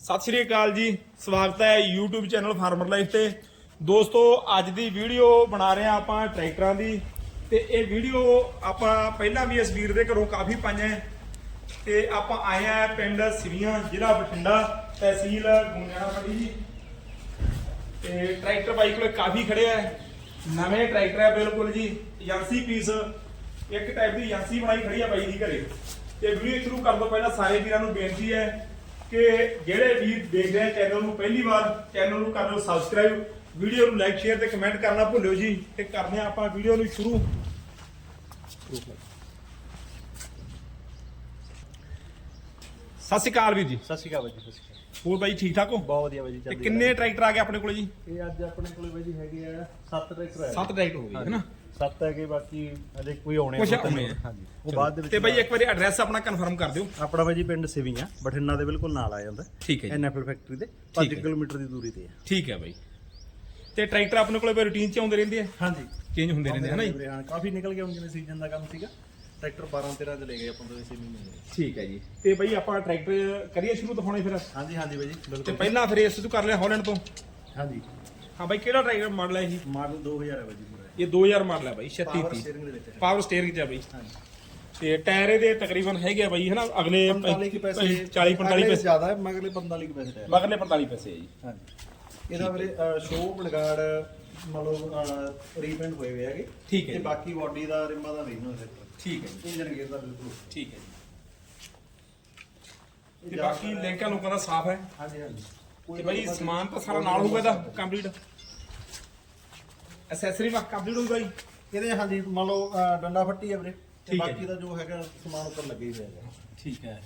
ਸਤਿ ਸ਼੍ਰੀ ਅਕਾਲ ਜੀ। ਸਵਾਗਤ ਹੈ YouTube ਚੈਨਲ ਫਾਰਮਰ ਲਾਈਫ ਤੇ। ਦੋਸਤੋ, ਅੱਜ ਦੀ ਵੀਡੀਓ ਬਣਾ ਰਹੇ ਹਾਂ ਆਪਾਂ ਟਰੈਕਟਰਾਂ ਦੀ। ਤੇ ਇਹ ਵੀਡੀਓ ਆਪਾਂ ਪਹਿਲਾਂ ਵੀ ਇਸ ਵੀਰ ਦੇ ਘਰੋਂ ਕਾਫੀ ਪਾਈਆਂ ਤੇ ਆਪਾਂ ਆਏ ਆ ਪਿੰਡ ਸਿਵੀਆਂ, ਜ਼ਿਲ੍ਹਾ ਬਠਿੰਡਾ ਤਹਿਸੀਲ ਗੁੰਨਿਆਣਾ ਪੜੀ ਜੀ। ਤੇ ਟਰੈਕਟਰ ਬਾਈ ਕੋਲੇ ਕਾਫੀ ਖੜੇ ਆ ਨਵੇਂ ਟਰੈਕਟਰ ਆ ਬਿਲਕੁਲ ਜੀ, ਏਜੰਸੀ ਪੀਸ ਇੱਕ ਟਾਈਪ ਦੀ ਏਜੰਸੀ ਬਣਾਈ ਖੜੀ ਆ ਬਾਈ ਦੀ ਘਰੇ। ਤੇ ਵੀਡੀਓ ਸ਼ੁਰੂ ਕਰਨ ਤੋਂ ਪਹਿਲਾਂ ਸਾਰੇ ਵੀਰਾਂ ਨੂੰ ਬੇਨਤੀ ਹੈ ਕਿ ਜਿਹੜੇ ਵੀਰ ਦੇਖ ਰਹੇ ਚੈਨਲ ਨੂੰ ਪਹਿਲੀ ਵਾਰ ਚੈਨਲ ਨੂੰ ਕਰ ਲਓ ਸਬਸਕ੍ਰਾਈਬ ਵੀਡੀਓ ਨੂੰ ਲਾਈਕ ਸ਼ੇਅਰ ਤੇ ਕਮੈਂਟ ਕਰਨਾ ਭੁੱਲਿਓ ਜੀ ਤੇ ਕਰਦੇ ਆ ਆਪਾਂ ਵੀਡੀਓ ਨੂੰ ਸ਼ੁਰੂ। ਸਤਿ ਸ਼੍ਰੀ ਅਕਾਲ ਵੀਰ ਜੀ। ਸਤਿ ਸ਼੍ਰੀ ਅਕਾਲ ਬਾਈ ਜੀ ਸਤਿ ਸ਼੍ਰੀ ਅਕਾਲ। ਹੋਰ ਬਾਈ ਠੀਕ ਠਾਕ ਹੋ? ਬਹੁਤ ਵਧੀਆ ਬਾਈ ਜੀ ਤੇ ਚੱਲਦੀ ਕਿੰਨੇ ਟਰੈਕਟਰ ਆ ਗਏ ਆਪਣੇ ਕੋਲੇ ਜੀ। ਇਹ ਅੱਜ ਆਪਣੇ ਕੋਲੇ ਬਾਈ ਜੀ ਹੈਗੇ ਆ ਸੱਤ ਟਰੈਕਟਰ ਹੈ ਸੱਤ ਟਰੈਕਟਰ ਹੋ ਗਏ ਹੈ ਨਾ? ਸੱਤ ਹੈਗੇ ਬਾਕੀ ਅਜੇ ਕੋਈ ਆਉਣੇ ਕੁਛ ਦੋ ਤਿੰਨ ਆਉਣੇ ਆ। ਹਾਂਜੀ। ਉਹ ਬਾਅਦ ਦੇ ਵਿੱਚ ਤੇ ਬਾਈ ਇੱਕ ਵਾਰੀ ਐਡਰੈਸ ਆਪਣਾ ਕਨਫਰਮ ਕਰ ਦਿਓ। ਆਪਣਾ ਬਾਈ ਜੀ ਪਿੰਡ ਸਿਵੀਆਂ ਬਠਿੰਡਾ ਦੇ ਬਿਲਕੁਲ ਨਾਲ ਆ ਜਾਂਦਾ। ਠੀਕ ਹੈ ਜੀ। ਐਨਐਫਐਲ ਫੈਕਟਰੀ ਦੇ ਠੀਕ 5 ਹੈ। ਕਿਲੋਮੀਟਰ ਦੀ ਦੂਰੀ ਤੇ ਹੈ ਠੀਕ ਹੈ ਬਾਈ। ਤੇ ਟਰੈਕਟਰ ਆਪਣੇ ਕੋਲੇ ਬਈ ਰੂਟੀਨ ਚ ਆਉਂਦੇ ਰਹਿੰਦੇ ਆ? ਹਾਂਜੀ। ਚੇਂਜ ਹੁੰਦੇ ਰਹਿੰਦੇ ਨਾ ਜੀ? ਹਾਂ, ਕਾਫੀ ਨਿਕਲ ਗਏ ਹੁਣ ਜਿਵੇਂ ਸੀਜ਼ਨ ਦਾ ਕੰਮ ਸੀਗਾ। ਟਰੈਕਟਰ 12 13 ਚ ਲੈ ਗਏ ਆਪਾਂ ਤੋਂ ਇਸੇ ਮਹੀਨੇ ਦੇ। ਠੀਕ ਹੈ ਜੀ। ਤੇ ਬਾਈ ਆਪਾਂ ਟਰੈਕਟਰ ਕਰੀਏ ਸ਼ੁਰੂ ਦਿਖਾਉਣੇ ਫਿਰ? ਹਾਂਜੀ ਹਾਂਜੀ ਬਾਈ ਜੀ ਤੇ ਬਿਲਕੁਲ। ਪਹਿਲਾਂ ਫਿਰ ਇਸ ਤੋਂ ਕਰ ਲਿਆ ਹਾਲੈਂਡ ਤੋਂ? ਹਾਂਜੀ। ਹਾਂ ਬਾਈ ਕਿਹੜਾ ਟਰੈਕਟਰ ਮਾਡਲ ਹੈ ਇਹ? ਮਾਡਲ 2000 ਹੈ ਬਾਈ ਜੀ ਪੂਰਾ। ਇਹ 2000 ਮਾਡਲ ਹੈ ਬਾਈ 36 ਪਾਵਰ 30 ਸਟੀਅਰਿੰਗ ਦੇ ਵਿੱਚ ਹੈ। ਪਾਵਰ ਸਟੀਅਰਿੰਗ ਚ ਹੈ ਬਾਈ। ਹਾਂਜੀ। ਤੇ ਟਾਇਰ ਇਹਦੇ ਤਕਰੀਬਨ ਹੈਗੇ ਆ ਬਾਈ ਹਨਾ? ਅਗਲੇ 45 ਕੁ ਪੈਸੇ 40 45 ਪੈਸੇ। ਜ਼ਿਆਦਾ ਹੈ ਮਗਰਲੇ 45 ਕੁ ਪੈਸੇ ਹੈ ਮਗਰਲੇ 45 ਪੈਸੇ ਹੈ ਜੀ। ਹਾਂਜੀ। ਇਹਦਾ ਵੀਰੇ ਸ਼ੋ ਬਲਗਾੜ ਮਤਲਬ ਰੀਪੇਂਟ ਹੋਏ ਹੋਏ ਹੈਗੇ। ਠੀਕ ਹੈ ਤੇ ਜੀ। ਬਾਕੀ ਬਾਡੀ ਦਾ ਰਿਮਾਂ ਦਾ ਰੀਜਨਲ ਸੈਟ ਠੀਕ ਹੈ ਜੀ। ਇੰਜਨ ਗੇਅਰ ਦਾ ਬਿਲਕੁਲ। ਠੀਕ ਹੈ ਜੀ। ਤੇ ਬਾਕੀ ਲਿੰਕਾਂ ਲੋਕਾਂ ਦਾ ਸਾਫ਼ ਹੈ। ਹਾਂਜੀ ਹਾਂਜੀ। ਤੇ ਬਾਈ ਸਮਾਨ ਤਾਂ ਸਾਰਾ ਨਾਲ ਹੋਊਗਾ ਇਹਦਾ ਕੰਪਲੀਟ ਐਕਸੈਸਰੀ ਵਾ ਕੰਪਲੀਟ ਹੋਊਗਾ ਜੀ। ਇਹਦੇ ਹਾਂਜੀ ਮੰਨ ਲਓ ਅਹ, ਡੰਡਾ ਫੱਟੀ ਹੈ ਵੀਰੇ। ਤੇ ਠੀਕ ਹੈ ਬਾਕੀ। ਦਾ ਜੋ ਹੈਗਾ ਸਮਾਨ ਉੱਪਰ ਲੱਗੇ ਹੀ ਹੋਇਆ ਠੀਕ ਹੈ।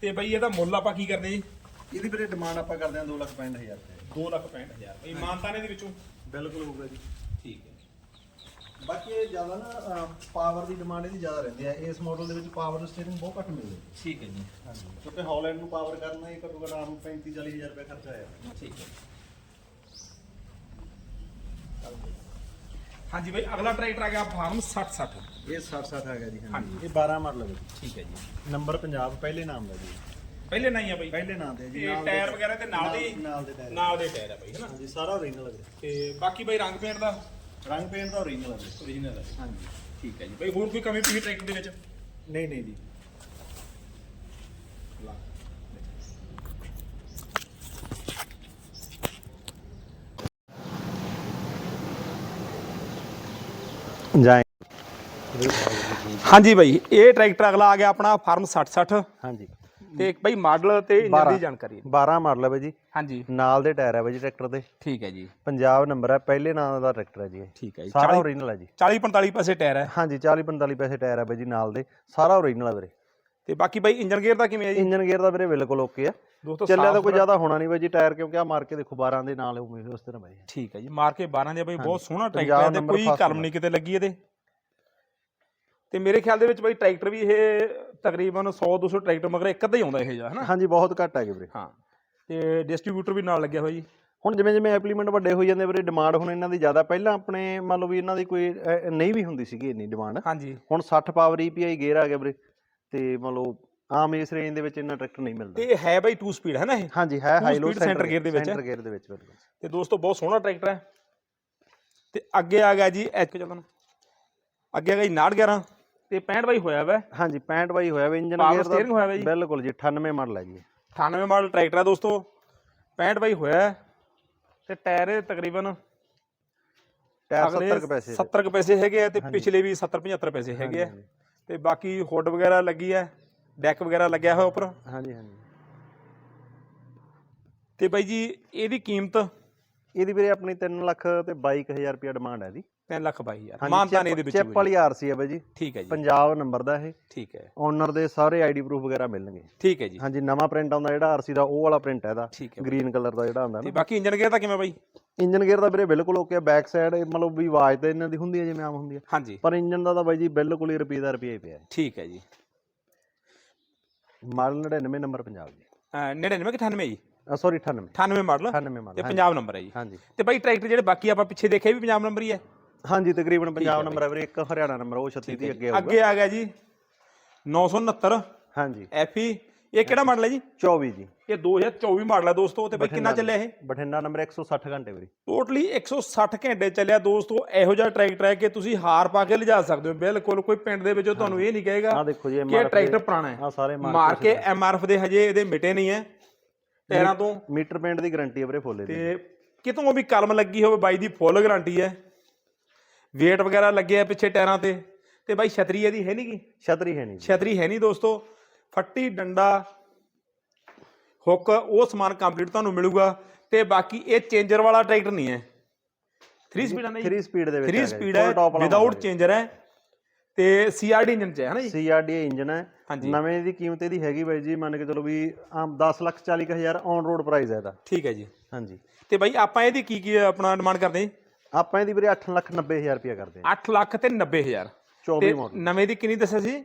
ਤੇ ਬਾਈ ਇਹਦਾ ਮੁੱਲ ਆਪਾਂ ਕੀ ਕਰਦੇ ਜੀ? ਇਹਦੀ ਵੀਰੇ ਡਿਮਾਂਡ ਆਪਾਂ ਕਰਦੇ ਹਾਂ 265000 ਰੁਪਏ। 2 ਲੱਖ 65000 ਬਈ ਮਾਨਤਾਨੇ ਦੇ ਵਿੱਚੋਂ? ਬਿਲਕੁਲ ਹੋਊਗਾ ਜੀ। ਠੀਕ ਹੈ। ਬਾਕੀ ਇਹ ਜ਼ਿਆਦਾ ਨਾ ਪਾਵਰ ਦੀ ਡਿਮਾਂਡ ਇਹਦੀ ਜ਼ਿਆਦਾ ਰਹਿੰਦੀ ਹੈ। ਇਸ ਮਾਡਲ ਦੇ ਵਿੱਚ ਪਾਵਰ ਸਟੀਅਰਿੰਗ ਬਹੁਤ ਘੱਟ ਮਿਲਦੀ ਹੈ। ਠੀਕ ਹੈ ਜੀ। ਹਾਂਜੀ। ਕਿਉਂਕਿ ਹਾਲੈਂਡ ਨੂੰ ਪਾਵਰ ਕਰਨਾ ਹੀ ਘੱਟੋ ਘੱਟ ਆਮ 35 40000 ਰੁਪਏ ਖਰਚਾ ਆਇਆ। ਠੀਕ ਹੈ। ਹਾਂਜੀ ਬਈ ਅਗਲਾ ਟਰੈਕਟਰ ਆ ਗਿਆ ਫਾਰਮ 60 60 ਇਹ 60 60 ਹੈਗਾ ਜੀ ਹਾਂਜੀ। ਇਹ 12 ਮਾਡਲ ਹੈ ਜੀ ਠੀਕ ਹੈ ਜੀ। ਨੰਬਰ ਪੰਜਾਬ ਪਹਿਲੇ ਨਾਮ ਦਾ ਜੀ। ਪਹਿਲੇ ਨਹੀਂ ਆ ਬਈ। ਪਹਿਲੇ ਨਾਮ ਤੇ ਹੈ ਜੀ ਇਹ ਨਾਲ ਦੇ- ਟਾਇਰ ਵਗੈਰਾ ਤੇ ਨਾਲ ਦੇ ਨਾਲ ਦੇ ਟਾਇਰ। ਨਾਲ ਦੇ ਟਾਇਰ ਆ ਬਈ ਹਨਾ ਹਾਂਜੀ ਸਾਰਾ ਓਰੀਜਨਲ ਹੈ ਤੇ ਬਾਕੀ ਬਈ ਰੰਗ ਪੇਂਟ ਦਾ? ਰੰਗ ਪੇਂਟ ਦਾ ਓਰੀਜਨਲ ਹੈ ਓਰੀਜਨਲ ਹੈ ਹਾਂਜੀ। ਠੀਕ ਹੈ ਜੀ। ਬਈ ਹੋਰ ਕੋਈ ਕਮੀ ਪਈ ਟਰੈਕਟਰ ਦੇ ਵਿੱਚ? ਨਹੀਂ ਨਹੀਂ ਜੀ। ਜਾਏ। ਹਾਂਜੀ ਬਈ ਇਹ ਟਰੈਕਟਰ ਅਗਲਾ ਆ ਗਿਆ ਆਪਣਾ ਫਾਰਮ 60 60 ਹਾਂਜੀ। ਤੇ ਬਈ ਮਾਡਲ ਤੇ ਇੰਜਨ। ਦੀ ਜਾਣਕਾਰੀ 12 ਮਾਡਲ ਹੈ ਬਾਈ ਜੀ। ਹਾਂਜੀ। ਨਾਲ ਦੇ ਟਾਇਰ ਹੈ ਬਾਈ ਜੀ ਟਰੈਕਟਰ ਦੇ। ਠੀਕ ਹੈ ਜੀ। ਪੰਜਾਬ ਨੰਬਰ ਹੈ ਪਹਿਲੇ ਨਾਮ ਦਾ ਟਰੈਕਟਰ ਹੈ ਜੀ। ਠੀਕ ਹੈ ਜੀ। ਸਾਰਾ 40 ਓਰੀਜਨਲ ਹੈ ਜੀ। 40 45 ਪੈਸੇ ਟਾਇਰ ਹੈ। ਹਾਂਜੀ 40 45 ਪੈਸੇ ਟਾਇਰ ਹੈ ਬਾਈ ਜੀ ਨਾਲ ਦੇ। ਸਾਰਾ ਓਰੀਜਨਲ ਹੈ ਵੀਰੇ। ਤੇ ਬਾਕੀ ਬਈ ਇੰਜਨ ਗੇਅਰ ਦਾ ਕਿਵੇਂ ਹੈ ਜੀ? ਇੰਜਨ ਗੇਅਰ ਦਾ ਵੀਰੇ ਬਿਲਕੁਲ ਓਕੇ ਆ। ਦੋਸਤੋ ਚੱਲਿਆ ਤਾਂ ਕੋਈ ਜ਼ਿਆਦਾ ਹੋਣਾ ਨਹੀਂ ਬਾਈ ਜੀ ਟਾਇਰ ਕਿਉਂਕਿ ਆ ਮਾਰ ਕੇ ਦੇਖੋ 12 ਦੇ ਨਾਲ ਉਵੇਂ ਉਸ ਤਰ੍ਹਾਂ ਬਾਈ। ਠੀਕ ਹੈ ਜੀ ਮਾਰ ਕੇ 12 ਦੇ ਬਈ ਬਹੁਤ ਸੋਹਣਾ ਟਰੈਕਟਰ ਹੈ ਤੇ ਕੋਈ ਕਲਮ ਨਹੀਂ ਕਿਤੇ ਲੱਗੀ ਇਹਦੇ। ਤੇ ਮੇਰੇ ਖਿਆਲ ਦੇ ਵਿੱਚ ਬਈ ਟਰੈਕਟਰ ਵੀ ਇਹ ਤਕਰੀਬਨ 100 200 ਟਰੈਕਟਰ ਮਗਰ ਇੱਕ ਅੱਧਾ ਹੀ ਆਉਂਦਾ ਇਹ ਜਿਹਾ ਹਨਾ? ਹਾਂਜੀ ਬਹੁਤ ਘੱਟ ਹੈਗੇ ਵੀਰੇ। ਹਾਂ ਤੇ ਡਿਸਟ੍ਰੀਬਿਊਟਰ ਵੀ ਨਾਲ ਲੱਗਿਆ ਹੋਇਆ ਜੀ। ਹੁਣ ਜਿਵੇਂ ਜਿਵੇਂ ਐਪਲੀਮੈਂਟ ਵੱਡੇ ਹੋਈ ਜਾਂਦੇ ਵੀਰੇ ਡਿਮਾਂਡ ਹੁਣ ਇਹਨਾਂ ਦੀ ਜ਼ਿਆਦਾ ਪਹਿਲਾਂ ਆਪਣੇ ਮੰਨ ਲਓ ਵੀ ਇਹਨਾਂ ਦੀ ਕੋਈ ਨਹੀਂ ਵੀ ਹੁੰਦੀ ਸੀਗੀ ਇੰਨੀ ਡਿਮਾਂਡ ਹਾਂਜੀ। ਹੁਣ 60 ਪਾਵਰ EPI ਗੇਅਰ ਆ ਗਿਆ ਵੀਰੇ। ਤੇ ਮੰਨ ਲਓ ਆਮ ਇਸ ਰੇਂਜ ਦੇ ਵਿੱਚ ਇੰਨਾ ਟਰੈਕਟਰ ਨਹੀਂ ਮਿਲਦਾ। ਤੇ ਇਹ ਹੈ ਬਈ 2 ਸਪੀਡ ਹੈ ਨਾ ਇਹ? ਹਾਂਜੀ ਹੈ ਹਾਈ ਲੋ center gear ਦੇ ਵਿੱਚ। ਸੈਂਟਰ ਗੇਅਰ ਦੇ ਵਿੱਚ ਬਿਲਕੁਲ। ਤੇ ਦੋਸਤੋ ਬਹੁਤ ਸੋਹਣਾ ਟਰੈਕਟਰ ਹੈ। ਤੇ ਅੱਗੇ ਆ ਗਿਆ ਜੀ ਐਚ ਚੱਲਣ ਅੱਗੇ ਆ ਗਿਆ ਜੀ 911 ਤੇ 65 ਬਾਈ ਹੋਇਆ ਵਾ। ਹਾਂਜੀ 65 ਬਾਈ ਹੋਇਆ ਵਾ ਇੰਜਨ ਗੇਅਰ steering ਹੋਇਆ ਵਾ ਜੀ। ਬਿਲਕੁਲ ਜੀ 98 ਮਾਡਲ ਹੈ ਜੀ ਇਹ। 98 ਮਾਡਲ ਟਰੈਕਟਰ ਹੈ ਦੋਸਤੋ। 65 ਬਾਈ ਹੋਇਆ ਤੇ ਟਾਇਰ ਤਕਰੀਬਨ ਟਾਇਰ ਅਗਲੇ 70 ਕੁ ਪੈਸੇ ਦੇ। 70 ਕੁ ਪੈਸੇ ਹੈਗੇ ਆ ਤੇ ਪਿਛਲੇ ਵੀ 70 75 ਪੈਸੇ ਹੈਗੇ ਆ। ਤੇ ਬਾਕੀ ਹੁੱਡ ਵਗੈਰਾ ਲੱਗੀ ਹੈ ਡੈਕ ਵਗੈਰਾ ਲੱਗਿਆ ਹੋਇਆ ਉੱਪਰ? ਹਾਂਜੀ ਹਾਂਜੀ। ਤੇ ਬਾਈ ਜੀ ਇਹਦੀ ਕੀਮਤ? ਇਹਦੀ ਵੀਰੇ ਆਪਣੀ 3 ਲੱਖ ਤੇ 22000 ਰੁਪਏ ਡਿਮਾਂਡ ਹੈ ਦੀ 3 ਲੱਖ ਬਾਈ ਹਜ਼ਾਰ। ਮਾਨਤਾਨ ਇਹਦੇ ਵਿੱਚ ਚਿਪ। ਵਾਲੀ ਆਰਸੀ ਹੈ ਬਾਈ ਜੀ। ਠੀਕ ਹੈ ਜੀ। ਪੰਜਾਬ ਨੰਬਰ ਦਾ ਇਹ। ਠੀਕ ਹੈ। ਓਨਰ ਦੇ ਸਾਰੇ ਆਈਡੀ ਪ੍ਰੂਫ ਵਗੈਰਾ ਮਿਲਣਗੇ। ਠੀਕ ਹੈ ਜੀ। ਹਾਂਜੀ ਨਵਾਂ ਪ੍ਰਿੰਟ ਆਉਂਦਾ ਜਿਹੜਾ ਆਰਸੀ ਦਾ ਉਹ ਵਾਲਾ ਪ੍ਰਿੰਟ ਹੈ ਇਹਦਾ। ਗ੍ਰੀਨ ਕਲਰ ਦਾ ਜਿਹੜਾ ਆਉਂਦਾ ਤੇ ਨਾ ਬਾਕੀ ਇੰਜਨ ਗੇਅਰ ਦਾ ਕਿਵੇਂ ਬਾਈ? ਇੰਜਨ ਗੇਅਰ ਦਾ ਵੀਰੇ ਬਿਲਕੁਲ ਓਕੇ ਹੈ ਬੈਕ ਸਾਈਡ ਮਤਲਬ ਵੀ ਆਵਾਜ਼ ਤਾਂ ਇਹਨਾਂ ਦੀ ਹੁੰਦੀ ਹੈ ਜਿਵੇਂ ਆਮ ਹੁੰਦੀ ਹੈ ਹਾਂਜੀ। ਪਰ ਇੰਜਨ ਦਾ ਤਾਂ ਬਾਈ ਜੀ ਬਿਲਕੁਲ ਹੀ ਰੁਪਏ ਦਾ ਰੁਪਏ ਹੀ ਪਿਆ ਹੈ। ਠੀਕ ਹੈ ਜੀ। ਮਾਡਲ 99 ਨੰਬਰ ਪੰਜਾਬ ਜੀ। ਅਹ 99 ਕਿ 98 ਜੀ? Sorry 98 98 model? 98 ਤੇ ਮਾਡਲ ਪੰਜਾਬ ਨੰਬਰ ਹੈ ਜੀ। ਹਾਂਜੀ। ਤੇ ਬਾਈ ਟਰੈਕਟਰ ਜਿਹੜੇ ਬਾਕੀ ਆਪਾਂ ਪਿੱਛੇ ਦੇਖੇ ਵੀ ਪੰਜਾਬ ਨੰਬਰ ਹੀ ਹੈ? ਹਾਂਜੀ ਤਕਰੀਬਨ ਪੰਜਾਬ ਨੰਬਰ ਹੈ ਵੀਰੇ ਇੱਕ ਹਰਿਆਣਾ ਨੰਬਰ ਉਹ 36 ਦੀ ਅੱਗੇ ਆਊਗਾ ਅੱਗੇ ਆ ਗਿਆ ਜੀ। 969 ਹਾਂਜੀ। FE ਇਹ ਕਿਹੜਾ ਮਾਡਲ ਹੈ ਜੀ? 24 ਜੀ। ਇਹ 2024 ਮਾਡਲ ਹੈ ਦੋਸਤੋ ਤੇ ਬਾਈ ਕਿੰਨਾ ਚੱਲਿਆ ਇਹ? ਬਠਿੰਡਾ ਨੰਬਰ 160 ਘੰਟੇ ਵੀਰੇ। ਟੋਟਲੀ 160 ਘੰਟੇ ਚੱਲਿਆ ਦੋਸਤੋ ਇਹੋ ਜਿਹਾ ਟਰੈਕਟਰ ਹੈ ਕਿ ਤੁਸੀਂ ਹਾਰ ਪਾ ਕੇ ਲਿਜਾ ਸਕਦੇ ਹੋ। ਬਿਲਕੁਲ ਕੋਈ ਪਿੰਡ ਦੇ ਵਿੱਚੋਂ ਤੁਹਾਨੂੰ ਇਹ ਨਹੀਂ ਕਹੇਗਾ ਆਹ ਦੇਖੋ ਜੀ ਕਿ ਇਹ ਟਰੈਕਟਰ ਪੁਰਾਣਾ ਹੈ। ਆ ਸਾਰੇ ਮਾਰ ਕੇ ਐਮਆਰਐਫ ਦੇ ਹਜੇ ਇਹਦੇ ਮਿਟੇ ਨਹੀਂ ਹੈ। ਟਾਇਰਾਂ ਤੋਂ ਮੀਟਰ ਪੇਂਟ ਦੀ ਗਾਰੰਟੀ ਹੈ ਵੀਰੇ ਫੁੱਲ ਦੀ ਤੇ ਕਿਤੋਂ ਵੀ ਕਲਮ ਲੱਗੀ ਹੋਵੇ ਬਾਈ ਦੀ ਫੁੱਲ ਗਾਰੰਟੀ ਹੈ। ਵੇਟ ਵਗੈਰਾ ਲੱਗਿਆ ਪਿੱਛੇ ਟਾਇਰਾਂ ਤੇ। ਤੇ ਬਾਈ ਛਤਰੀ ਇਹਦੀ ਹੈ ਨਹੀਂਗੀ ਛਤਰੀ ਹੈ ਨਹੀਂ ਛਤਰੀ ਹੈ ਨਹੀਂ ਦੋਸਤੋ। ਫੱਟੀ ਡੰਡਾ ਹੁੱਕ ਉਹ ਸਮਾਨ ਕੰਪਲੀਟ ਤੁਹਾਨੂੰ ਮਿਲੂਗਾ ਤੇ ਬਾਕੀ ਇਹ ਚੇਂਜਰ ਵਾਲਾ ਟਰੈਕਟਰ ਨਹੀਂ ਹੈ। 3 ਸਪੀਡ ਹੈ ਨਾ 3 ਸਪੀਡ ਦੇ ਵਿੱਚ 3 ਸਪੀਡ ਹੈ ਵਿਦਆਊਟ ਚੇਂਜਰ ਹੈ ਤੇ ਸੀਆਰਡੀ ਇੰਜਨ ਚ ਹੈ ਨਾ ਜੀ? ਸੀਆਰਡੀ ਇੰਜਨ ਹੈ। ਨਵੇਂ ਦੀ ਕੀਮਤ ਇਹਦੀ ਹੈਗੀ ਬਾਈ ਜੀ ਮੰਨ ਕੇ ਚਲੋ ਵੀ ਆਮ 10 ਲੱਖ 40 ਕੁ ਹਜ਼ਾਰ ਔਨ ਰੋਡ ਪ੍ਰਾਈਸ ਹੈ ਇਹਦਾ। ਠੀਕ ਹੈ ਜੀ। ਹਾਂਜੀ। ਤੇ ਬਾਈ ਆਪਾਂ ਇਹਦੀ ਕੀ ਕੀ ਆਪਣਾ ਡਿਮਾਂਡ ਕਰਦੇ ਆਪਾਂ ਇਹਦੀ ਵੀਰੇ 8 ਲੱਖ 90 ਹਜ਼ਾਰ ਰੁਪਇਆ ਕਰਦੇ ਹਾਂ। 8 ਲੱਖ ਤੇ 90000 24 ਤੇ ਮਾਡਲ ਨਵੇਂ ਦੀ ਕਿੰਨੀ ਦੱਸਿਆ ਸੀ?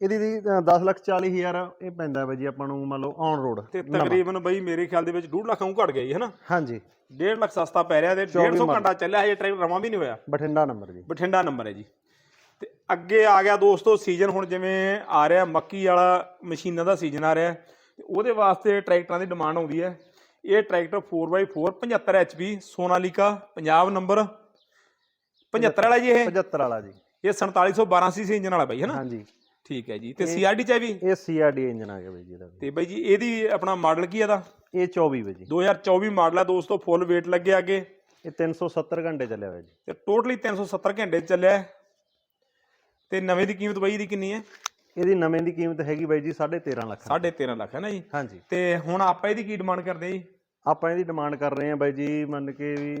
ਇਹਦੀ ਦੀ 10 ਲੱਖ 40 ਹਜ਼ਾਰ ਇਹ ਪੈਂਦਾ ਬਾਈ ਜੀ ਆਪਾਂ ਨੂੰ ਮੰਨ ਲਓ ਔਨ ਰੋਡ ਤੇ ਤਕਰੀਬਨ ਬਾਈ ਮੇਰੇ ਖਿਆਲ ਦੇ ਵਿੱਚ 2 ਲੱਖ ਨੂੰ ਘਟ ਗਿਆ ਜੀ ਹੈਨਾ ਹਾਂਜੀ। 1.5 ਲੱਖ ਸਸਤਾ ਪੈ ਰਿਹਾ ਤੇ 150 ਘੰਟਾ ਚੱਲਿਆ ਹਜੇ ਟਰੈਕਟਰ ਰਵਾਂ ਵੀ ਨਹੀਂ ਹੋਇਆ। ਬਠਿੰਡਾ ਨੰਬਰ ਜੀ। ਬਠਿੰਡਾ ਨੰਬਰ ਹੈ ਜੀ। ਤੇ ਅੱਗੇ ਆ ਗਿਆ ਦੋਸਤੋ ਸੀਜ਼ਨ ਹੁਣ ਜਿਵੇਂ ਆ ਰਿਹਾ ਮੱਕੀ ਵਾਲਾ ਮਸ਼ੀਨਾਂ ਦਾ ਸੀਜ਼ਨ ਆ ਰਿਹਾ। ਤੇ ਉਹਦੇ ਵਾਸਤੇ ਟਰੈਕਟਰਾਂ ਦੀ ਡਿਮਾਂਡ ਆਉਂਦੀ ਹੈ। ਇਹ tractor 4x4 75 HP Sonalika Punjab number. 75 ਵਾਲਾ ਜੀ ਇਹ? 75 ਵਾਲਾ ਜੀ। ਇਹ 4712 ਸੀਸੀ ਇੰਜਨ ਵਾਲਾ ਬਾਈ ਹੈ ਨਾ? ਹਾਂਜੀ। ਠੀਕ ਹੈ ਜੀ। ਤੇ ਸੀਆਰਡੀ ਚ ਹੈ ਵੀ? ਇਹ ਸੀਆਰਡੀ ਇੰਜਨ ਆ ਗਿਆ ਬਾਈ ਜੀ ਤੇ ਬਾਈ ਜੀ ਇਹਦੀ ਆਪਣਾ ਮਾਡਲ ਕੀ ਹੈ ਇਹਦਾ? ਇਹ 24 ਬਾਈ ਜੀ। 2024 ਮਾਡਲ ਹੈ ਦੋਸਤੋ ਫੁੱਲ weight ਲੱਗਿਆ ਅੱਗੇ। ਇਹ 370 ਘੰਟੇ ਚੱਲਿਆ ਹੋਇਆ ਜੀ। ਤੇ ਟੋਟਲੀ 370 ਘੰਟੇ ਚੱਲਿਆ ਹੈ। ਤੇ ਨਵੇਂ ਦੀ ਕੀਮਤ ਬਾਈ ਦੀ ਕਿੰਨੀ ਹੈ? ਇਹਦੀ ਨਵੇਂ ਦੀ ਕੀਮਤ ਹੈਗੀ ਬਾਈ ਜੀ 13.5 ਲੱਖ। 13.5 ਲੱਖ ਹੈ ਨਾ ਜੀ? ਹਾਂਜੀ। ਤੇ ਹੁਣ ਆਪਾਂ ਇਹਦੀ ਕੀ ਡਿਮਾਂਡ ਕਰਦੇ ਜੀ? ਆਪਾਂ ਇਹਦੀ ਡਿਮਾਂਡ ਕਰ ਰਹੇ ਹਾਂ ਬਾਈ ਜੀ ਮੰਨ ਕੇ ਵੀ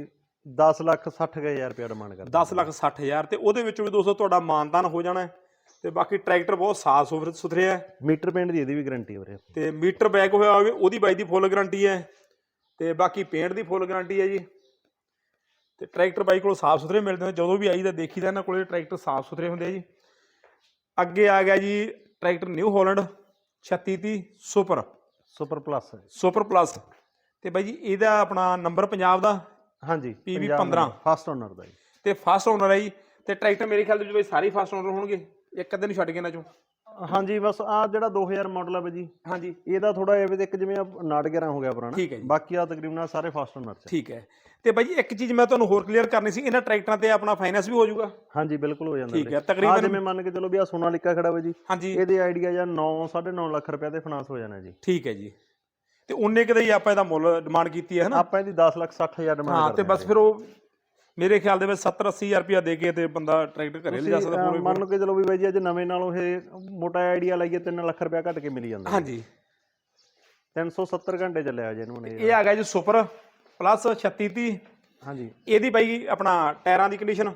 10 ਲੱਖ 60 ਹਜ਼ਾਰ ਰੁਪਇਆ ਡਿਮਾਂਡ ਕਰਦੇ 10 ਲੱਖ 60 ਹਜ਼ਾਰ। ਤੇ ਉਹਦੇ ਵਿੱਚੋਂ ਵੀ ਦੋਸਤੋ ਤੁਹਾਡਾ ਮਾਨਤਾਨ ਹੋ ਜਾਣਾ ਹੈ। ਤੇ ਬਾਕੀ ਟਰੈਕਟਰ ਬਹੁਤ ਸਾਫ਼ ਸੁਥਰੇ ਸੁਥਰੇ ਹੈ ਮੀਟਰ ਪੇਂਟ ਦੀ ਇਹਦੀ ਵੀ ਗਾਰੰਟੀ ਹੈ ਵੀਰੇ। ਤੇ ਮੀਟਰ ਬੈਕ ਹੋਇਆ ਹੋਵੇ ਉਹਦੀ ਬਾਈ ਦੀ ਫੁੱਲ ਗਾਰੰਟੀ ਹੈ। ਤੇ ਬਾਕੀ ਪੇਂਟ ਦੀ ਫੁੱਲ ਗਾਰੰਟੀ ਹੈ ਜੀ। ਤੇ ਟਰੈਕਟਰ ਬਾਈ ਕੋਲ ਸਾਫ਼ ਸੁਥਰੇ ਮਿਲਦੇ ਨੇ। ਜਦੋਂ ਵੀ ਆਈਦਾ ਦੇਖੀਦਾ ਇਹਨਾਂ ਕੋਲੇ ਟਰੈਕਟਰ ਸਾਫ਼ ਸੁਥਰੇ ਹੁੰਦੇ ਆ ਜੀ। ਅੱਗੇ ਆ ਗਿਆ ਜੀ tractor New Holland 3630 super. Super plus super plus. ਤੇ ਬਾਈ ਜੀ ਇਹਦਾ ਆਪਣਾ ਨੰਬਰ ਪੰਜਾਬ ਦਾ? ਹਾਂਜੀ PV 15 ਫਸਟ ਓਨਰ ਦਾ ਜੀ। ਤੇ ਫਸਟ ਓਨਰ ਹੈ ਜੀ। ਤੇ ਟਰੈਕਟਰ ਮੇਰੇ ਖਿਆਲ ਦੇ ਵਿੱਚ ਬਾਈ ਸਾਰੇ ਫਸਟ ਓਨਰ ਹੋਣਗੇ। ਇੱਕ ਅੱਧੇ ਨੂੰ ਛੱਡ ਕੇ ਨਾ ਚੋਂ। ਹਾਂਜੀ ਬਸ ਆ ਜਿਹੜਾ 2000 ਮਾਡਲ ਹੈ ਬਾਈ ਜੀ ਹਾਂਜੀ। ਇਹਦਾ ਥੋੜਾ ਇਹ ਵੀ ਇੱਕ ਜਿਵੇਂ ਆਹ ਨਾਟ 11 ਹੋ ਗਿਆ ਪੁਰਾਣਾ ਠੀਕ ਹੈ ਜੀ। ਬਾਕੀ ਆ ਤਕਰੀਬਨ ਆਹ ਸਾਰੇ ਫਸਟ ਓਨਰ ਚ ਠੀਕ ਹੈ। ਤੇ ਬਾਈ ਜੀ ਇੱਕ ਚੀਜ਼ ਮੈਂ ਤੁਹਾਨੂੰ ਹੋਰ ਕਲੀਅਰ ਕਰਨੀ ਸੀ ਇਹਨਾਂ ਟਰੈਕਟਰਾਂ ਤੇ ਆਪਣਾ ਫਾਈਨੈਂਸ ਵੀ ਹੋ ਜਾਊਗਾ। ਹਾਂਜੀ ਬਿਲਕੁਲ ਹੋ ਜਾਂਦਾ ਠੀਕ ਹੈ। ਤਕਰੀਬਨ- ਆਹ ਜਿਵੇਂ ਮੰਨ ਕੇ ਚਲੋ ਵੀ ਆ ਸੋਨਾਲੀਕਾ ਖੜਾ ਵਾ ਜੀ ਹਾਂਜੀ। ਇਹਦੇ ਆਈਡੀਆ ਜਾਂ 9 9.5 ਲੱਖ ਰੁਪਏ ਤੇ ਫਾਈਨਾਂਸ ਹੋ ਜਾਣਾ ਜੀ। ਠੀਕ ਹੈ ਜੀ। ਤੇ ਉਹਨੇ ਕਿਤੇ ਹੀ ਆਪਾਂ ਇਹਦਾ ਮੁੱਲ ਡਿਮਾਂਡ ਕੀਤੀ ਹੈ ਹਨਾ? ਆਪਾਂ ਇਹਦੀ 10 ਲੱਖ 60 ਹਜ਼ਾਰ ਡਿਮਾਂਡ ਹਾਂ ਤੇ ਬਸ ਫਿਰ ਉਹ ਮੇਰੇ ਖਿਆਲ ਦੇ ਵਿੱਚ 70 80000 ਰੁਪਇਆ ਦੇ ਕੇ ਤੇ ਬੰਦਾ ਟਰੈਕਟਰ ਘਰੇ ਲਿਜਾ ਸਕਦਾ ਪੂਰੇ ਮੰਨ ਲਓ ਕਿ ਚਲੋ ਵੀ ਬਾਈ ਜੀ ਅੱਜ ਨਵੇਂ ਨਾਲੋਂ ਇਹ ਮੋਟਾ ਆਈਡੀਆ ਲਾਈਏ 3 ਲੱਖ ਰੁਪਏ ਘੱਟ ਕੇ ਮਿਲੀ ਜਾਂਦਾ। ਹਾਂਜੀ। 370 ਘੰਟੇ ਚੱਲਿਆ ਜੇ ਇਹਨੂੰ ਇਹ। ਆ ਗਿਆ ਜੀ ਸੁਪਰ ਪਲੱਸ 3630 ਹਾਂਜੀ। ਇਹਦੀ ਬਾਈ ਆਪਣਾ ਟਾਇਰਾਂ ਦੀ ਕੰਡੀਸ਼ਨ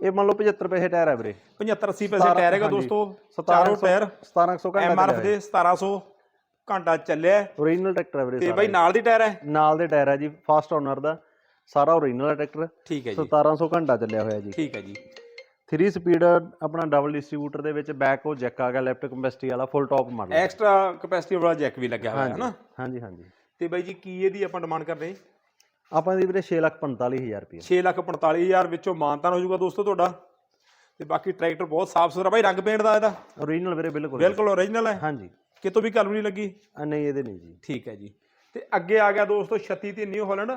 ਇਹ ਮੰਨ ਲਓ 75 ਪੈਸੇ ਟਾਇਰ ਹੈ ਵੀਰੇ। 75 80 ਪੈਸੇ ਟਾਇਰ ਹੈਗਾ। ਦੋਸਤੋ ਚਾਰੋਂ ਟਾਇਰ। 1700 ਘੰਟਾ ਐਮਆਰਐਫ ਦੇ 1700 ਘੰਟਾ ਚੱਲਿਆ। ਓਰੀਜਨਲ ਟਰੈਕਟਰ ਹੈ ਵੀਰੇ ਤੇ। ਬਾਈ ਨਾਲ ਦੀ ਟਾਇਰ ਹੈ। ਨਾਲ ਦੇ ਟਾਇਰ ਹੈ ਜੀ ਫਸਟ ਓਨਰ ਦਾ। ਸਾਰਾ ਓਰੀਜਨਲ ਹੈ ਟਰੈਕਟਰ ਠੀਕ ਹੈ ਜੀ। 1700 ਘੰਟਾ ਚੱਲਿਆ ਹੋਇਆ ਜੀ। ਠੀਕ ਹੈ ਜੀ। 3 ਸਪੀਡ ਆਪਣਾ ਡਬਲ ਡਿਸਟ੍ਰੀਬਿਊਟਰ ਦੇ ਵਿੱਚ ਬੈਕ ਉਹ ਜੈਕ ਆ ਗਿਆ ਲੈਫਟ ਕੰਪੈਸਿਟੀ ਵਾਲਾ full top model extra capacity ਵਾਲਾ ਜੈਕ ਵੀ ਲੱਗਿਆ ਹੋਇਆ ਹੈ ਨਾ ਹਾਂਜੀ ਹਾਂਜੀ। ਤੇ ਬਾਈ ਜੀ ਕੀ ਇਹਦੀ ਆਪਾਂ ਡਿਮਾਂਡ ਕਰਦੇ ਆਪਾਂ ਦੀ ਵੀਰੇ 645000 ਰੁਪਏ 6 ਲੱਖ 45000 ਵਿੱਚੋਂ ਮਾਨਤਾਨ ਹੋ ਜਾਊਗਾ ਦੋਸਤੋ ਤੁਹਾਡਾ। ਤੇ ਬਾਕੀ ਟਰੈਕਟਰ ਬਹੁਤ ਸਾਫ਼ ਸੁਥਰਾ ਬਾਈ ਰੰਗ ਪੇਂਟ ਦਾ ਇਹਦਾ? ਓਰੀਜਨਲ ਵੀਰੇ ਬਿਲਕੁਲ। ਬਿਲਕੁਲ ਓਰੀਜਨਲ ਹੈ। ਹਾਂਜੀ। ਕਿਤੋਂ ਵੀ ਕਲਮ ਨਹੀਂ ਲੱਗੀ? ਨਹੀਂ ਇਹਦੇ ਨਹੀਂ ਜੀ। ਠੀਕ ਹੈ ਜੀ। ਤੇ ਅੱਗੇ ਆ ਗਿਆ ਦੋਸਤੋ 36 ਤੇ ਨਿਊ ਹਾਲੈਂਡ।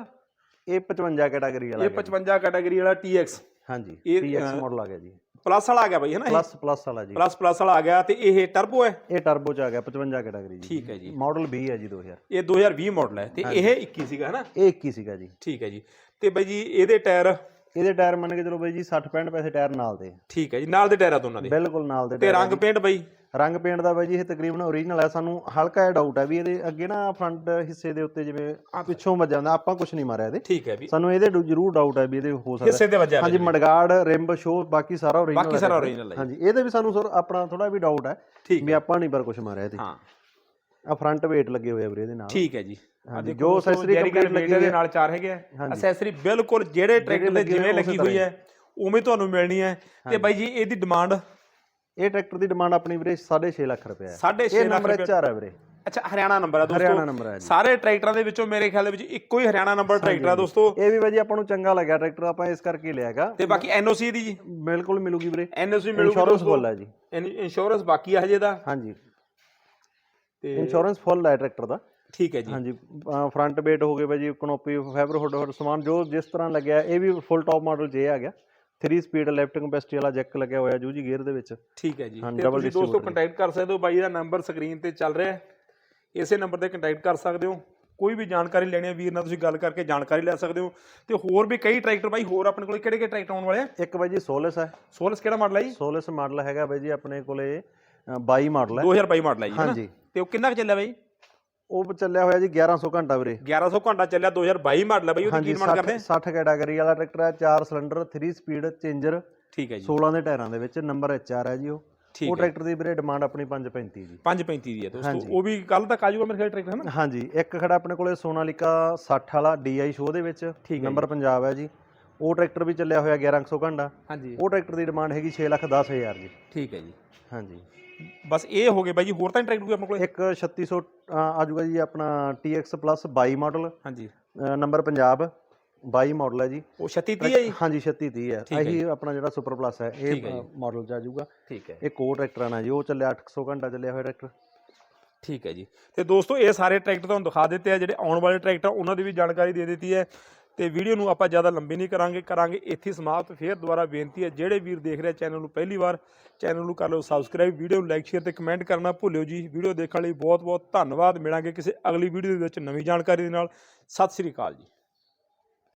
ਇਹ 55 ਕੈਟਾਗਰੀ ਵਾਲਾ ਇਹ 55 ਕੈਟਾਗਰੀ ਵਾਲਾ TX ਹਾਂਜੀ PX ਮਾਡਲ ਆ ਗਿਆ ਜੀ। ਪਲੱਸ ਵਾਲਾ ਆ ਗਿਆ ਬਾਈ ਹੈ ਨਾ ਪਲੱਸ ਪਲੱਸ ਵਾਲਾ ਜੀ। ਪਲੱਸ ਪਲੱਸ ਵਾਲਾ ਆ ਗਿਆ ਤੇ ਇਹ ਟਰਬੋ ਹੈ? ਇਹ ਟਰਬੋ ਚ ਆ ਗਿਆ 55 ਕੈਟਾਗਰੀ ਜੀ। ਠੀਕ ਹੈ ਜੀ। ਮਾਡਲ 20 ਹੈ ਜੀ 2000 ਇਹ 2020 ਮਾਡਲ ਹੈ ਤੇ ਇਹ 21 ਸੀਗਾ ਹੈ ਨਾ? ਇਹ 21 ਸੀਗਾ ਜੀ। ਠੀਕ ਹੈ ਜੀ। ਤੇ ਬਾਈ ਜੀ ਇਹਦੇ ਟਾਇਰ ਇਹਦੇ ਟਾਇਰ ਮੰਨ ਕੇ ਚਲੋ ਬਾਈ ਜੀ 60 65 ਪੈਸੇ ਟਾਇਰ ਨਾਲ ਦੇ ਠੀਕ ਹੈ ਜੀ ਨਾਲ ਦੇ ਟਾਇਰ ਦੋਨਾਂ ਦੇ। ਬਿਲਕੁਲ ਨਾਲ ਦੇ ਤੇ ਟਾਇਰ ਰੰਗ ਪੇਂਟ ਬਾਈ? ਰੰਗ ਪੇਂਟ ਦਾ ਬਾਈ ਜੀ ਇਹ ਤਕਰੀਬਨ ਓਰੀਜਨਲ ਹੈ ਸਾਨੂੰ ਹਲਕਾ ਜਿਹਾ ਡਾਊਟ ਹੈ ਵੀ ਇਹਦੇ ਅੱਗੇ ਨਾ ਫਰੰਟ ਹਿੱਸੇ ਦੇ ਉੱਤੇ ਜਿਵੇਂ ਪਿੱਛੋਂ ਵੱਜਾ ਹੁੰਦਾ ਆਪਾਂ ਕੁਝ ਨਹੀਂ ਮਾਰਿਆ ਇਹਦੇ। ਠੀਕ ਹੈ ਵੀ। ਸਾਨੂੰ ਇਹਦੇ ਡੂ- ਜ਼ਰੂਰ ਡਾਊਟ ਹੈ ਵੀ ਇਹਦੇ ਹੋ ਸਕਦਾ। ਹਿੱਸੇ ਤੇ ਵੱਜਿਆ ਹਾਂਜੀ ਮਡਗਾਰਡ ਰਿੰਬ ਸ਼ੋ ਬਾਕੀ ਸਾਰਾ ਓਰੀਜਨਲ ਬਾਕੀ ਸਾਰਾ original ਹੈ ਹਾਂਜੀ ਇਹਦੇ ਵੀ ਸਾਨੂੰ ਸਰ ਆਪਣਾ ਥੋੜਾ ਵੀ ਡਾਊਟ ਹੈ ਠੀਕ ਵੀ ਆਪਾਂ ਨਹੀਂ ਪਰ ਕੁਝ ਮਾਰਿਆ ਇਹਦੇ। ਹਾਂ। ਆ ਫਰੰਟ ਵੇਟ ਲੱਗੇ ਹੋਏ ਆ ਵੀਰੇ ਇਹਦੇ ਨਾਲ। ਠੀਕ ਹੈ ਜੀ। ਹਾਂਜੀ, ਜੋ accessory complete ਲੱਗੀ ਦੇ ਨਾਲ ਚਾਰ ਹੈਗੇ ਆ। ਅਸੈਸਰੀ ਬਿਲਕੁਲ ਜਿਹੜੇ ਟਰੈਕਟਰ ਲੱਗੇ ਹੋਏ ਜਿਵੇਂ ਲੱਗੀ ਹੋਈ ਹੈ। ਉਵੇਂ ਤੁਹਾਨੂੰ ਮਿਲਣੀ ਹੈ। ਤੇ ਬਾਈ ਜੀ ਇਹਦੀ ਡਿਮਾਂਡ ਇਹ ਟਰੈਕਟਰ ਦੀ ਡਿਮਾਂਡ ਆਪਣੀ ਵੀਰੇ 6.5 ਲੱਖ ਰੁਪਏ ਹੈ। 6.5 ਇਹ ਲੱਖ ਨੰਬਰ ਰੁਪਏ। 4 ਹੈ ਵੀਰੇ। ਅੱਛਾ ਹਰਿਆਣਾ ਨੰਬਰ ਹੈ ਦੋਸਤੋ। ਹਰਿਆਣਾ ਨੰਬਰ ਹੈ ਜੀ। ਸਾਰੇ ਟਰੈਕਟਰਾਂ ਦੇ ਵਿੱਚੋਂ ਮੇਰੇ ਖਿਆਲ ਦੇ ਵਿੱਚ ਇੱਕੋ ਹੀ ਹਰਿਆਣਾ ਨੰਬਰ ਟਰੈਕਟਰ ਹੈ ਦੋਸਤੋ। ਇਹ ਵੀ ਬਾਈ ਜੀ ਆਪਾਂ ਨੂੰ ਚੰਗਾ ਲੱਗਿਆ ਟਰੈਕਟਰ ਆਪਾਂ ਇਸ ਕਰਕੇ ਲਿਆਗਾ ਤੇ ਬਾਕੀ ਐਨਓਸੀ ਦੀ ਜੀ। ਬਿਲਕੁਲ ਮਿਲੂਗੀ ਵੀਰੇ। ਐਨਓਸੀ ਮਿਲੂਗੀ ਇੰਸ਼ੋਰੈਂਸ ਫੁੱਲ ਹੈ ਜੀ। ਇੰਸ਼ੋਰੈਂਸ ਬਾਕੀ ਹੈ ਹਜੇ ਦਾ। ਹਾਂਜੀ। ਤੇ ਇੰਸ਼ੋਰੈਂਸ ਫੁੱਲ ਹੈ ਟਰੈਕਟਰ ਦਾ। ਠੀਕ ਹੈ ਜੀ। ਹਾਂਜੀ ਫਰੰਟ ਵੇਟ ਹੋ ਗਏ ਬਾਈ ਜੀ ਕਨੋਪੀ ਫਾਈਬਰ ਹੁੱਡ ਹੁੱਡ ਸਮਾਨ ਜੋ ਜਿਸ ਤਰ੍ਹਾਂ ਲੱਗਿਆ ਇਹ ਵੀ ਫੁੱਲ ਟਾਪ ਮਾਡਲ ਜੇ ਆ ਗਿਆ। 3 ਸਪੀਡ ਲੈਫਟ ਕੈਪੈਸਿਟੀ ਵਾਲਾ ਜੈਕ ਲੱਗਿਆ ਹੋਇਆ ਜੂਜੀ ਗੇਅਰ ਦੇ ਵਿੱਚ। ਠੀਕ ਹੈ ਜੀ। ਤੇ ਤੁਸੀਂ ਦੋਸਤੋ ਕੰਟੈਕਟ ਕਰ ਸਕਦੇ ਹੋ ਬਾਈ ਦਾ ਨੰਬਰ ਸਕਰੀਨ ਤੇ ਚੱਲ ਰਿਹਾ ਹੈ। ਇਸੇ ਨੰਬਰ ਤੇ ਕੰਟੈਕਟ ਕਰ ਸਕਦੇ ਹੋ। ਕੋਈ ਵੀ ਜਾਣਕਾਰੀ ਲੈਣੀ ਹੈ ਵੀਰ ਨਾਲ ਤੁਸੀਂ ਗੱਲ ਕਰਕੇ ਜਾਣਕਾਰੀ ਲੈ ਸਕਦੇ ਹੋ। ਤੇ ਹੋਰ ਵੀ ਕਈ ਟਰੈਕਟਰ ਬਾਈ ਹੋਰ ਆਪਣੇ ਕੋਲ ਕਿਹੜੇ ਕਿਹੜੇ ਟਰੈਕਟਰ ਆਉਣ ਵਾਲੇ ਆ? ਇੱਕ ਬਾਈ ਜੀ ਸੋਲਸ ਹੈ। ਸੋਲਸ ਕਿਹੜਾ ਮਾਡਲ ਹੈ ਜੀ? ਸੋਲਸ ਮਾਡਲ ਹੈਗਾ ਬਾਈ ਜੀ ਆਪਣੇ ਕੋਲੇ 22 ਮਾਡਲ ਹੈ। 2022 ਮਾਡਲ ਹੈ ਜੀ? ਹਾਂਜੀ। ਤੇ ਉਹ ਕਿੰਨਾ ਕੁ ਚੱਲਿਆ ਬਾਈ? ਉਹ ਚੱਲਿਆ ਹੋਇਆ ਜੀ 1100 ਘੰਟਾ ਵੀਰੇ। 1100 ਘੰਟਾ ਚੱਲਿਆ 2022 ਮਾਡਲ ਹੈ ਬਾਈ ਉਹਦੀ ਕੀ ਡਿਮਾਂਡ ਕਰਦੇ 60 60 ਕੈਟਾਗਰੀ ਵਾਲਾ ਟਰੈਕਟਰ ਹੈ 4 ਸਿਲੰਡਰ 3 ਸਪੀਡ ਚੇਂਜਰ ਠੀਕ ਹੈ ਜੀ। 16 ਦੇ ਟਾਇਰਾਂ ਦੇ ਵਿੱਚ ਨੰਬਰ ਐਚਆਰ ਹੈ ਜੀ ਉਹ। ਉਹ ਟਰੈਕਟਰ ਦੀ ਵੀਰੇ ਡਿਮਾਂਡ ਆਪਣੀ 535 ਜੀ। 535 ਦੀ ਹੈ ਦੋਸਤੋ। ਉਹ ਵੀ ਕੱਲ ਤੱਕ ਆਜੂਗਾ ਮੇਰੇ ਖਿਆਲ ਟਰੈਕਟਰ ਹੈ ਨਾ? ਹਾਂਜੀ ਇੱਕ ਖੜਾ ਆਪਣੇ ਕੋਲੇ ਸੋਨਾਲੀਕਾ 60 ਵਾਲਾ ਡੀਆਈ ਸ਼ੋ ਦੇ ਵਿੱਚ ਨੰਬਰ ਪੰਜਾਬ ਹੈ ਜੀ। ਉਹ ਟਰੈਕਟਰ ਵੀ ਚੱਲਿਆ ਹੋਇਆ 1100 ਘੰਟਾ। ਹਾਂਜੀ। ਉਹ ਟਰੈਕਟਰ ਦੀ ਡਿਮਾਂਡ ਹੈਗੀ 6 ਲੱਖ 10 ਹਜ਼ਾਰ ਜੀ। ਠੀਕ ਹੈ ਜੀ। ਹਾਂਜੀ। ਬਸ ਇਹ ਹੋ ਗਏ ਬਾਈ ਜੀ ਹੋਰ ਤਾਂ ਟਰੈਕਟਰ ਕੋਈ ਆਪਣੇ ਕੋਲ? ਇੱਕ 3600 ਅ, ਆਜੂਗਾ ਜੀ ਆਪਣਾ TX Plus 22 ਮਾਡਲ ਹਾਂਜੀ। ਨੰਬਰ ਪੰਜਾਬ 22 ਮਾਡਲ ਹੈ ਜੀ। ਉਹ 36 30 ਹੈ ਜੀ? ਹਾਂਜੀ 3630 ਹੈ। ਇਹੀ ਆਪਣਾ ਜਿਹੜਾ ਸੁਪਰ ਪਲੱਸ ਹੈ ਇਹ ਮਾਡਲ ਚ ਆਜੂਗਾ ਠੀਕ ਹੈ। ਇੱਕ ਹੋਰ ਟਰੈਕਟਰ ਆਣਾ ਜੀ ਉਹ ਚੱਲਿਆ 800 ਘੰਟਾ ਚੱਲਿਆ ਹੋਇਆ ਟਰੈਕਟਰ। ਠੀਕ ਹੈ ਜੀ। ਤੇ ਦੋਸਤੋ ਇਹ ਸਾਰੇ ਟਰੈਕਟਰ ਤੁਹਾਨੂੰ ਦਿਖਾ ਦਿੱਤੇ ਆ ਜਿਹੜੇ ਆਉਣ ਵਾਲੇ ਟਰੈਕਟਰ ਉਹਨਾਂ ਦੀ ਵੀ ਜਾਣਕਾਰੀ ਦੇ ਦਿੱਤੀ ਹੈ। ਤੇ ਵੀਡੀਓ ਨੂੰ ਆਪਾਂ ਜ਼ਿਆਦਾ ਲੰਬੀ ਨਹੀਂ ਕਰਾਂਗੇ ਕਰਾਂਗੇ ਇੱਥੇ ਸਮਾਪਤ। ਫੇਰ ਦੁਬਾਰਾ ਬੇਨਤੀ ਹੈ, ਜਿਹੜੇ ਵੀਰ ਦੇਖ ਰਿਹਾ ਚੈਨਲ ਨੂੰ ਪਹਿਲੀ ਵਾਰ, ਚੈਨਲ ਨੂੰ ਕਰ ਲਓ ਸਬਸਕ੍ਰਾਈਬ ਵੀਡੀਓ ਨੂੰ ਲਾਈਕ ਸ਼ੇਅਰ ਤੇ ਕਮੈਂਟ ਕਰਨਾ ਭੁੱਲਿਓ ਜੀ। ਵੀਡੀਓ ਦੇਖਣ ਲਈ ਬਹੁਤ ਬਹੁਤ ਧੰਨਵਾਦ। ਮਿਲਾਂਗੇ ਕਿਸੇ ਅਗਲੀ ਵੀਡੀਓ ਦੇ ਵਿੱਚ ਨਵੀਂ ਜਾਣਕਾਰੀ ਦੇ ਨਾਲ। ਸਤਿ ਸ੍ਰੀ ਅਕਾਲ ਜੀ।